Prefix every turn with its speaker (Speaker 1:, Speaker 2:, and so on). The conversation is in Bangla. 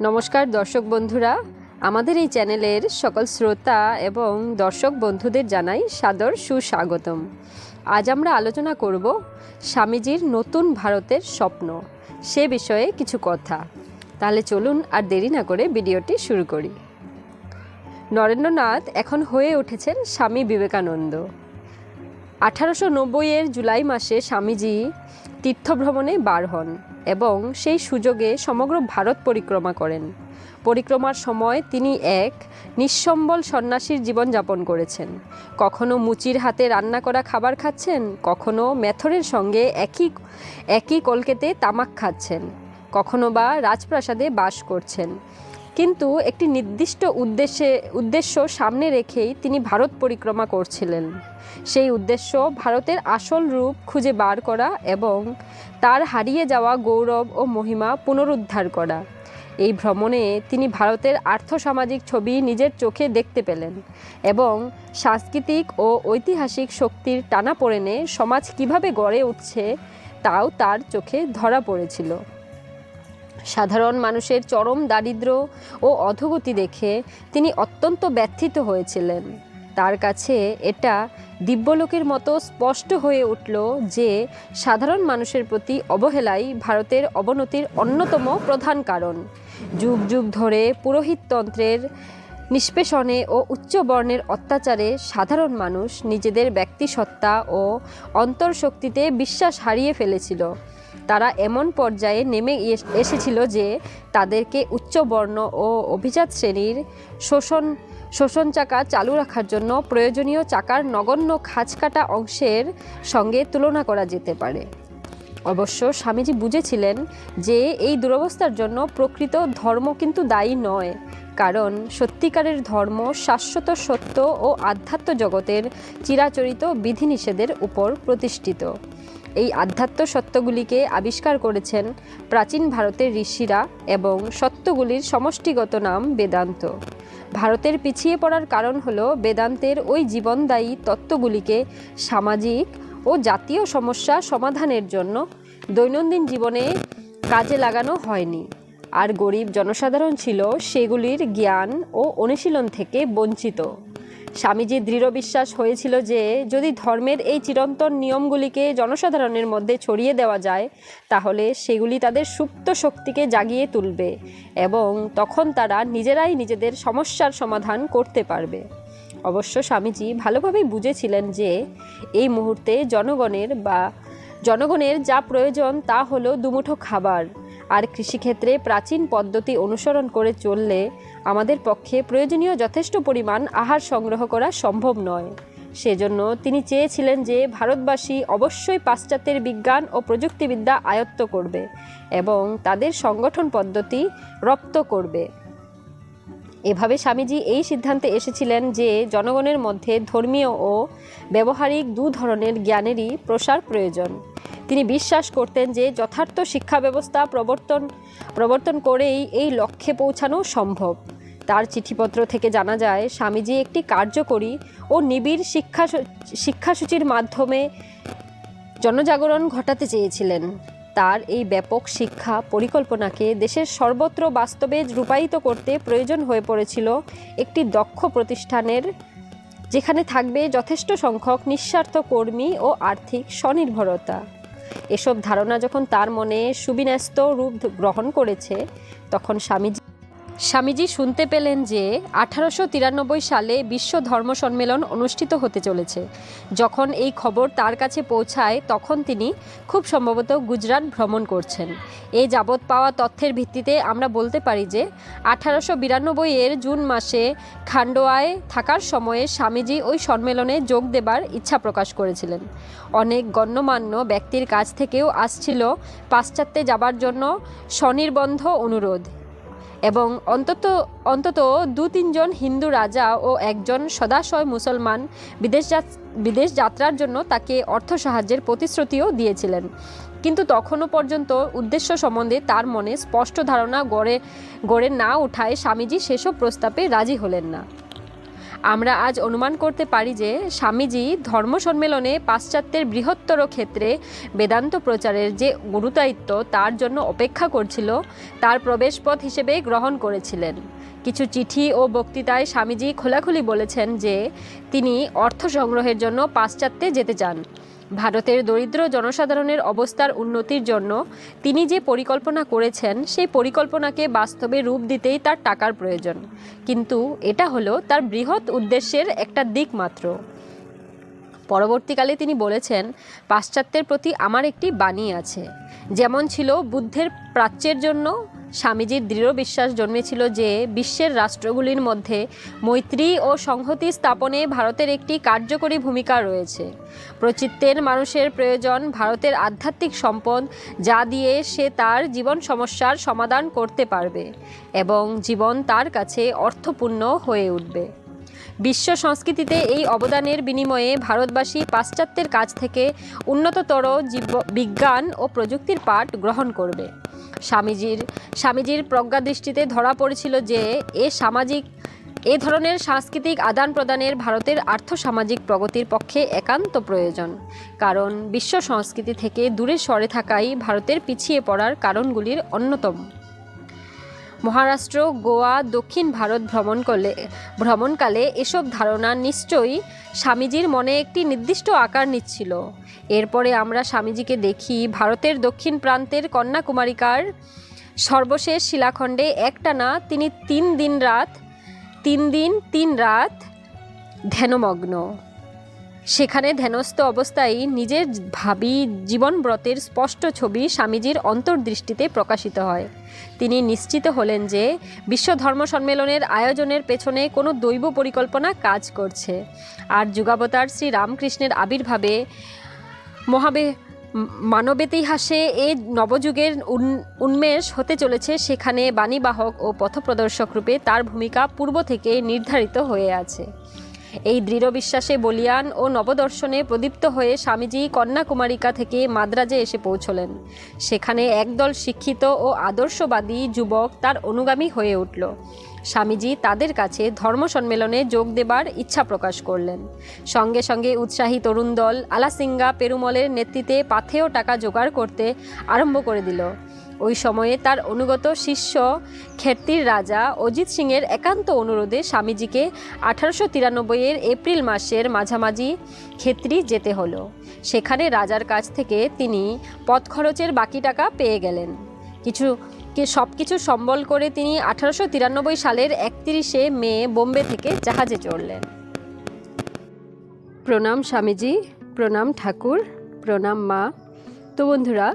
Speaker 1: নমস্কার, দর্শক বন্ধুরা। আমাদের এই চ্যানেলের সকল শ্রোতা এবং দর্শক বন্ধুদের জানাই সাদর সুস্বাগতম। আজ আমরা আলোচনা করব স্বামীজির নতুন ভারতের স্বপ্ন, সে বিষয়ে কিছু কথা। তাহলে চলুন আর দেরি না করে ভিডিওটি শুরু করি। নরেন্দ্রনাথ এখন হয়ে উঠেছেন স্বামী বিবেকানন্দ। আঠারোশো নব্বইয়ের জুলাই মাসে স্বামীজি তীর্থভ্রমণে বার হন। এবং সেই সুযোগে সমগ্র ভারত পরিক্রমা করেন। পরিক্রমার সময় তিনি এক নিঃসম্বল সন্ন্যাসীর জীবনযাপন করেছেন। কখনো মুচির হাতে রান্না করা খাবার খাচ্ছেন, কখনো মেথরের সঙ্গে একই একই কলকেতে তামাক খাচ্ছেন, কখনো বা রাজপ্রাসাদে বাস করছেন। কিন্তু একটি নির্দিষ্ট উদ্দেশ্যে, উদ্দেশ্য সামনে রেখেই তিনি ভারত পরিক্রমা করছিলেন। সেই উদ্দেশ্য ভারতের আসল রূপ খুঁজে বার করা এবং তার হারিয়ে যাওয়া গৌরব ও মহিমা পুনরুদ্ধার করা। এই ভ্রমণে তিনি ভারতের আর্থসামাজিক ছবি নিজের চোখে দেখতে পেলেন এবং সাংস্কৃতিক ও ঐতিহাসিক শক্তির টানাপোড়েনে সমাজ কীভাবে গড়ে উঠছে, তাও তার চোখে ধরা পড়েছিল। সাধারণ মানুষের চরম দারিদ্র ও অধোগতি দেখে তিনি অত্যন্ত ব্যথিত হয়েছিলেন। তার কাছে এটা দিব্যলোকের মতো স্পষ্ট হয়ে উঠল যে, সাধারণ মানুষের প্রতি অবহেলাই ভারতের অবনতির অন্যতম প্রধান কারণ। যুগ যুগ ধরে পুরোহিততন্ত্রের নিষ্পেষণে ও উচ্চবর্ণের অত্যাচারে সাধারণ মানুষ নিজেদের ব্যক্তিসত্তা ও অন্তর্শক্তিতে বিশ্বাস হারিয়ে ফেলেছিল। তারা এমন পর্যায়ে নেমে এসেছিল যে তাদেরকে উচ্চবর্ণ ও অভিজাত শ্রেণির শোষণ শোষণ চাকা চালু রাখার জন্য প্রয়োজনীয় চাকার নগণ্য খাঁজকাটা অংশের সঙ্গে তুলনা করা যেতে পারে। অবশ্য স্বামীজি বুঝেছিলেন যে এই দুরবস্থার জন্য প্রকৃত ধর্ম কিন্তু দায়ী নয়, কারণ সত্যিকারের ধর্ম শাশ্বত সত্য ও আধ্যাত্ম জগতের চিরাচরিত বিধিনিষেধের উপর প্রতিষ্ঠিত। এই আধ্যাত্ম সত্যগুলিকে আবিষ্কার করেছেন প্রাচীন ভারতের ঋষিরা এবং সত্যগুলির সমষ্টিগত নাম বেদান্ত। ভারতের পিছিয়ে পড়ার কারণ হলো বেদান্তের ওই জীবনদায়ী তত্ত্বগুলিকে সামাজিক ও জাতীয় সমস্যা সমাধানের জন্য দৈনন্দিন জীবনে কাজে লাগানো হয়নি। আর গরিব জনসাধারণ ছিল সেগুলির জ্ঞান ও অনুশীলন থেকে বঞ্চিত। স্বামীজির দৃঢ় বিশ্বাস হয়েছিল যে, যদি ধর্মের এই চিরন্তন নিয়মগুলিকে জনসাধারণের মধ্যে ছড়িয়ে দেওয়া যায়, তাহলে সেগুলি তাদের সুপ্ত শক্তিকে জাগিয়ে তুলবে এবং তখন তারা নিজেরাই নিজেদের সমস্যার সমাধান করতে পারবে। অবশ্য স্বামীজি ভালোভাবেই বুঝেছিলেন যে, এই মুহূর্তে জনগণের বা জনগণের যা প্রয়োজন তা হলো দুমুঠো খাবার, আর কৃষিক্ষেত্রে প্রাচীন পদ্ধতি অনুসরণ করে চললে আমাদের পক্ষে প্রয়োজনীয় যথেষ্ট পরিমাণ আহার সংগ্রহ করা সম্ভব নয়। সেজন্য তিনি চেয়েছিলেন যে ভারতবাসী অবশ্যই পাশ্চাত্যের বিজ্ঞান ও প্রযুক্তিবিদ্যা আয়ত্ত করবে এবং তাদের সংগঠন পদ্ধতি রপ্ত করবে। এভাবে স্বামীজি এই সিদ্ধান্তে এসেছিলেন যে জনগণের মধ্যে ধর্মীয় ও ব্যবহারিক দু ধরনের জ্ঞানেরই প্রসার প্রয়োজন। তিনি বিশ্বাস করতেন যে যথার্থ শিক্ষা ব্যবস্থা প্রবর্তন প্রবর্তন করেই এই লক্ষ্যে পৌঁছানো সম্ভব। তার চিঠিপত্র থেকে জানা যায়, স্বামীজি একটি কার্যকরী ও নিবিড় শিক্ষা শিক্ষাসূচির মাধ্যমে জনজাগরণ ঘটাতে চেয়েছিলেন। তার এই ব্যাপক শিক্ষা পরিকল্পনাকে দেশের সর্বত্র বাস্তবে রূপায়িত করতে প্রয়োজন হয়ে পড়েছিল একটি দক্ষ প্রতিষ্ঠানের, যেখানে থাকবে যথেষ্ট সংখ্যক নিঃস্বার্থ কর্মী ও আর্থিক স্বনির্ভরতা। এসব ধারণা যখন তার মনে সুবিন্যস্ত রূপ গ্রহণ করেছে, তখন স্বামীজি স্বামীজি শুনতে পেলেন যে আঠারোশো তিরানব্বই সালে বিশ্ব ধর্ম সম্মেলন অনুষ্ঠিত হতে চলেছে। যখন এই খবর তার কাছে পৌঁছায়, তখন তিনি খুব সম্ভবত গুজরাট ভ্রমণ করছেন। এই যাবৎ পাওয়া তথ্যের ভিত্তিতে আমরা বলতে পারি যে আঠারোশো বিরানব্বই এর জুন মাসে খান্ডোয়ায় থাকার সময়ে স্বামীজি ওই সম্মেলনে যোগ দেবার ইচ্ছা প্রকাশ করেছিলেন। অনেক গণ্যমান্য ব্যক্তির কাছ থেকেও আসছিল পাশ্চাত্যে যাবার জন্য স্বনির্বন্ধ অনুরোধ। এবং অন্তত অন্তত দু তিনজন হিন্দু রাজা ও একজন সদাশয় মুসলমান বিদেশ বিদেশ যাত্রার জন্য তাকে অর্থ সাহায্যের প্রতিশ্রুতিও দিয়েছিলেন। কিন্তু তখনও পর্যন্ত উদ্দেশ্য সম্বন্ধে তার মনে স্পষ্ট ধারণা গড়ে গড়ে না ওঠায় স্বামীজি সেসব প্রস্তাবে রাজি হলেন না। আমরা আজ অনুমান করতে পারি যে স্বামীজি ধর্ম সম্মেলনে পাশ্চাত্যের বৃহত্তর ক্ষেত্রে বেদান্ত প্রচারের যে গুরুদায়িত্ব, তার জন্য অপেক্ষা করছিল, তার প্রবেশপথ হিসেবে গ্রহণ করেছিলেন। কিছু চিঠি ও বক্তৃতায় স্বামীজি খোলাখুলি বলেছেন যে তিনি অর্থ সংগ্রহের জন্য পাশ্চাত্যে যেতে চান। ভারতের দরিদ্র জনসাধারণের অবস্থার উন্নতির জন্য তিনি যে পরিকল্পনা করেছেন, সেই পরিকল্পনাকে বাস্তবে রূপ দিতেই তার টাকার প্রয়োজন। কিন্তু এটা হলো তার বৃহৎ উদ্দেশ্যের একটা দিক মাত্র। পরবর্তীকালে তিনি বলেছেন, পাশ্চাত্যের প্রতি আমার একটি বাণী আছে। যেমন ছিল বুদ্ধের প্রাচ্যের জন্য স্বামীজির দৃঢ় বিশ্বাস জন্মেছিল যে বিশ্বের রাষ্ট্রগুলির মধ্যে মৈত্রী ও সংহতি স্থাপনে ভারতের একটি কার্যকরী ভূমিকা রয়েছে। প্রচিত্তের মানুষের প্রয়োজন ভারতের আধ্যাত্মিক সম্পদ, যা দিয়ে সে তার জীবন সমস্যার সমাধান করতে পারবে এবং জীবন তার কাছে অর্থপূর্ণ হয়ে উঠবে। বিশ্ব সংস্কৃতিতে এই অবদানের বিনিময়ে ভারতবাসী পাশ্চাত্যের কাছ থেকে উন্নততর জীব, বিজ্ঞান ও প্রযুক্তির পাঠ গ্রহণ করবে। স্বামীজির স্বামীজির প্রজ্ঞা দৃষ্টিতে ধরা পড়েছিল যে এ সামাজিক, এ ধরনের সাংস্কৃতিক আদান প্রদানের ভারতের আর্থসামাজিক প্রগতির পক্ষে একান্ত প্রয়োজন। কারণ বিশ্ব সংস্কৃতি থেকে দূরে সরে থাকাই ভারতের পিছিয়ে পড়ার কারণগুলির অন্যতম। মহারাষ্ট্র, গোয়া, দক্ষিণ ভারত ভ্রমণ করলে ভ্রমণকালে এসব ধারণা নিশ্চয়ই স্বামীজির মনে একটি নির্দিষ্ট আকার নিচ্ছিল। এরপরে আমরা স্বামীজিকে দেখি, ভারতের দক্ষিণ প্রান্তের কন্যাকুমারিকার সর্বশেষ শিলাখণ্ডে একটানা তিনি তিন দিন রাত, তিন দিন তিন রাত ধ্যানমগ্ন। সেখানে ধ্যানস্থ অবস্থায় নিজের ভাবি জীবনব্রতের স্পষ্ট ছবি স্বামীজির অন্তর্দৃষ্টিতে প্রকাশিত হয়। তিনি নিশ্চিত হলেন যে বিশ্ব ধর্ম সম্মেলনের আয়োজনের পেছনে কোনো দৈব পরিকল্পনা কাজ করছে। আর যুগাবতার শ্রী রামকৃষ্ণের আবির্ভাবে মহাবে মানবেতিহাসে এই নবযুগের উন- উন্মেষ হতে চলেছে, সেখানে বাণীবাহক ও পথপ্রদর্শক রূপে তার ভূমিকা পূর্ব থেকে নির্ধারিত হয়ে আছে। এই দৃঢ় বিশ্বাসে বলিয়ান ও নবদর্শনে প্রদীপ্ত হয়ে স্বামীজি কন্যাকুমারিকা থেকে মাদ্রাজে এসে পৌঁছলেন। সেখানে একদল শিক্ষিত ও আদর্শবাদী যুবক তার অনুগামী হয়ে উঠল। স্বামীজি তাদের কাছে ধর্ম সম্মেলনে যোগ দেবার ইচ্ছা প্রকাশ করলেন। সঙ্গে সঙ্গে উৎসাহী তরুণ দল, আলাসিঙ্গা, পেরুমলের নেতৃত্বে পাথেয় টাকা জোগাড় করতে আরম্ভ করে দিল। ওই সময়ে তার অনুগত শিষ্য খেত্তির রাজা অজিত সিংয়ের একান্ত অনুরোধে স্বামীজিকে আঠারোশো তিরানব্বইয়ের এপ্রিল মাসের মাঝামাঝি খেত্রি যেতে হলো। সেখানে রাজার কাছ থেকে তিনি পথ খরচের বাকি টাকা পেয়ে গেলেন। কিছু সব কিছু সম্বল করে তিনি আঠারোশো তিরানব্বই সালের একত্রিশে মে বোম্বে থেকে জাহাজে চড়লেন। প্রণাম স্বামীজি, প্রণাম ঠাকুর, প্রণাম মা। তো বন্ধুরা